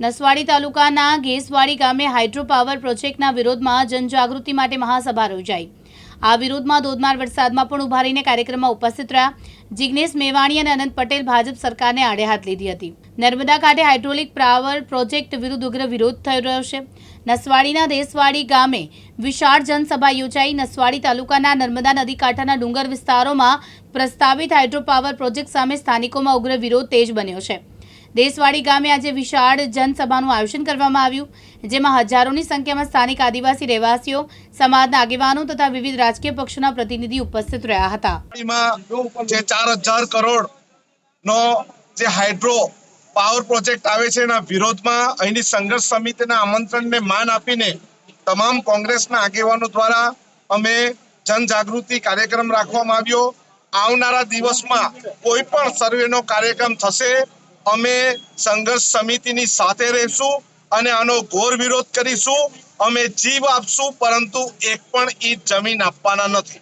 નસવાડી તાલુકાના ગેસવાડી ગામે hydro power પ્રોજેક્ટના વિરોધમાં જનજાગૃતિ માટે મહાસભા યોજાઈ. આ વિરોધમાં ધોધમાર વરસાદમાં પણ ઊભા રહીને કાર્યક્રમમાં ઉપસ્થિત રહ્યા. જિગ્નેશ મેવાણી અને અનંત પટેલ ભાજપ સરકારને આડે હાથ લીધી હતી. નર્મદા કાંઠે હાઇડ્રોલિક પાવર પ્રોજેક્ટ વિરુદ્ધ ઉગ્ર વિરોધ થઈ રહ્યો છે. નસવાડીના દેસવાડી ગામે વિશાળ જનસભા યોજાઈ. નસવાડી તાલુકાના નર્મદા નદી કાંઠાના ડુંગર વિસ્તારોમાં પ્રસ્તાવિત હાઇડ્રો પાવર પ્રોજેક્ટ સામે સ્થાનિકોમાં ઉગ્ર વિરોધ તેજ બન્યો છે. દેસવાડી ગામે આજે વિશાળ જનસભાનું આયોજન કરવામાં આવ્યું, જેમાં હજારોની સંખ્યામાં સ્થાનિક આદિવાસી રહેવાસીઓ, સમાજના આગેવાનો તથા વિવિધ રાજકીય પક્ષોના પ્રતિનિધિ ઉપસ્થિત રહ્યા હતા. જે ચાર હજાર કરોડ નો જે હાઇડ્રો પાવર પ્રોજેક્ટ આવે છે એના વિરોધમાં અહીંની સંઘર્ષ સમિતિના આમંત્રણને માન આપીને તમામ કોંગ્રેસના આગેવાનો દ્વારા અમે જનજાગૃતિ કાર્યક્રમ રાખવામાં આવ્યો. આવનારા દિવસમાં કોઈ પણ સર્વેનો કાર્યક્રમ થશે અમે સંઘર્ષ સમિતિની સાથે રહીશું અને આનો ઘોર વિરોધ કરીશું. અમે જીવ આપશું પરંતુ એક પણ ઈ જમીન આપવાના નથી.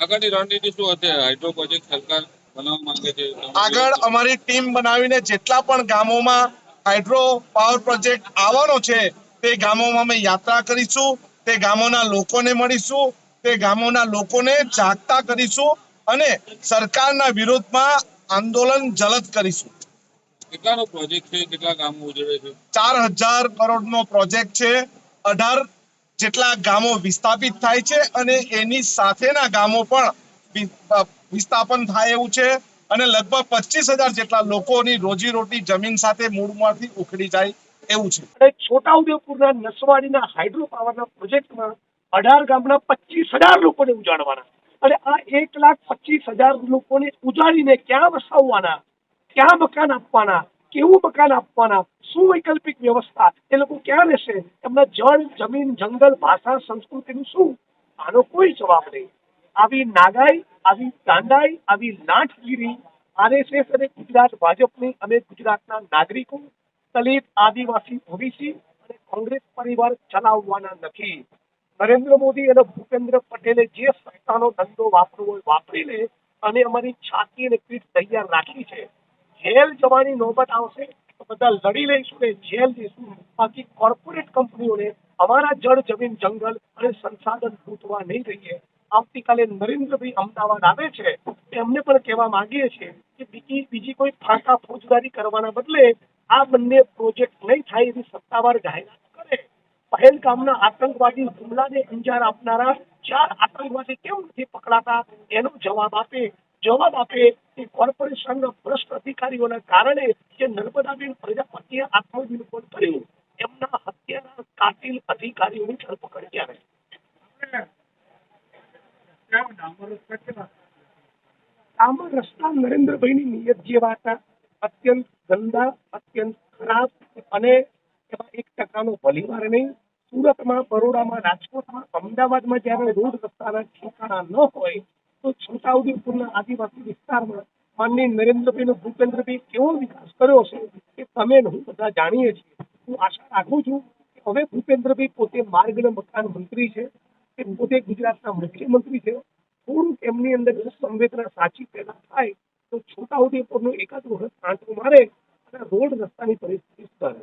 આગળની રણનીતિ શું હશે? હાઇડ્રો પ્રોજેક્ટ સરકાર બનાવવા માંગે છે. આગળ અમારી ટીમ બનાવીને જેટલા પણ ગામોમાં હાઇડ્રો પાવર પ્રોજેક્ટ આવવાનો છે તે ગામોમાં અમે યાત્રા કરીશું. તે ગામોના લોકોને મળીશું. તે ગામોના લોકોને જાગતા કરીશું. અને સરકારના વિરોધમાં આંદોલન જલદ કરીશું. કેટલાનો પ્રોજેક્ટ છે? કેટલા ગામો ઉજવે છે? ચાર હજાર કરોડનો પ્રોજેક્ટ છે. અઢાર જેટલા ગામો વિસ્થાપિત થાય છે અને એની સાથેના ગામો પણ વિસ્થાપન થાય એવું છે અને લગભગ પચીસ હજાર જેટલા લોકોની રોજીરોટી જમીન સાથે મૂળમાંથી ઉખડી જાય એવું છે. છોટા છોટાઉદેપુરના નસવાડીના હાઇડ્રો પાવરના પ્રોજેક્ટમાં અઢાર ગામના પચીસ હજાર લોકોને ઉજાડવાના અને આ એક લાખ પચીસ હજાર લોકોને ઉજાડીને ક્યાં વસાવવાના? ક્યાં મકાન આપવાના? કેવું મકાન આપવાના? શું વૈકલ્પિક વ્યવસ્થા? એ લોકો ક્યાં રહેશે? એમના જળ, જમીન, જંગલ, ભાષા, સંસ્કૃતિનું શું? આનો કોઈ જવાબ નહીં. આવી નાગાઈ, આવી દાંડાઈ આવી લાઠગીરી આરએસએસ અને ગુજરાત ભાજપની અને ગુજરાતના નાગરિકો, દલિત, આદિવાસી, ઓબીસી અને કોંગ્રેસ પરિવાર ચલાવવાના નથી. નરેન્દ્ર મોદી અને ભૂપેન્દ્ર પટેલે જે સત્તાનો ધંધો વાપરવો હોય વાપરી લે અને અમારી છાતી અને પીઠ તૈયાર રાખી છે, જેલ જવાની નોબત આવશે તો બધા લડી લઈશું ને જેલ જઈશું બાકી કોર્પોરેટ કંપનીઓને અમારા જળ, જમીન, જંગલ અને સંસાધન લૂંટવા નહીં રહીએ આવતીકાલે નરેન્દ્રભાઈ અમદાવાદ આવે છે, એમને પણ કહેવા માંગીએ છીએ કે બીજી બીજી કોઈ ફાંકા ફોજદારી કરવાના બદલે આ બંને પ્રોજેક્ટ નહીં થાય એવી સત્તાવાર જાહેરાત પહેલગામના આતંકવાદી હુમલાને અંજાર આપનારા ચાર આતંકવાદી કેમ નથી પકડાતા એનો જવાબ આપે જવાબ આપે કે કોર્પોરેશનના ભ્રષ્ટ અધિકારીઓના કારણે જે નર્મદાબેન પ્રજાપતિએ આત્મવિલોપન કર્યું એમના હત્યાના કાતિલ અધિકારીઓની ધરપકડ ક્યારે આમાં રસ્તા નરેન્દ્રભાઈની નિયત જેવા હતા અત્યંત ગંદા અત્યંત ખરાબ અને એમાં એક ટકાનો ભલીવાર નહીં સુરતમાં, બરોડામાં, રાજકોટમાં, અમદાવાદમાં જ્યારે રોડ રસ્તાના ઠેકાણા ન હોય, તો છોટાઉદેપુરના આદિવાસી વિસ્તારમાં માનની નરેન્દ્રભાઈ અને ભૂપેન્દ્રભાઈ કેવો વિકાસ કર્યો છે એ તમે હું બધા જાણીએ છીએ. હું આશા રાખું છું કે હવે ભૂપેન્દ્રભાઈ પોતે માર્ગ અને મકાન મંત્રી છે કે પોતે ગુજરાતના મુખ્યમંત્રી છે. થોડુંક એમની અંદર સંવેદના સાચી પેદા થાય, તો છોટાઉદેપુરનું એકાદ વખત આંટો મારે અને રોડ રસ્તાની પરિસ્થિતિ સુધારે.